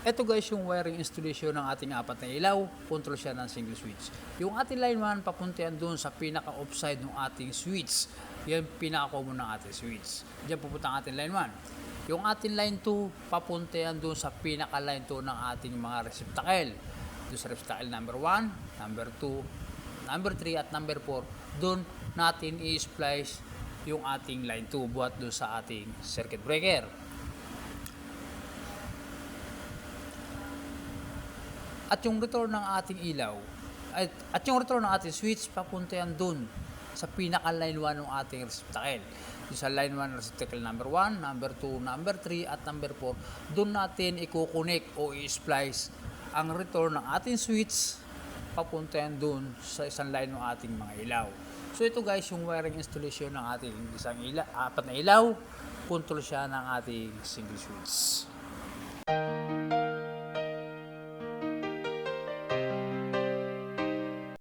Ito guys yung wiring installation ng ating apat na ilaw, control siya ng single switch. Yung ating line 1 papuntian doon sa pinaka offside ng ating switch. Yan pinaka common ng ating switch. Diyan pupunta ang ating line 1. Yung ating line 2 papuntian doon sa pinaka line 2 ng ating mga receptacle. Doon sa receptacle number 1, number 2, number 3 at number 4. Doon natin i-splice yung ating line 2 buhat doon sa ating circuit breaker. At yung return ng ating ilaw at, at yung return ng ating switch papunta yan dun sa pinaka line 1 ng ating receptacle. Yung sa line 1 receptacle number 1 number 2 number 3 at number 4 dun natin i-connect o i-splice ang return ng ating switch papunta yan dun sa isang line ng ating mga ilaw. So ito guys yung wiring installation ng ating isang ilaw apat na ilaw control siya ng ating single switch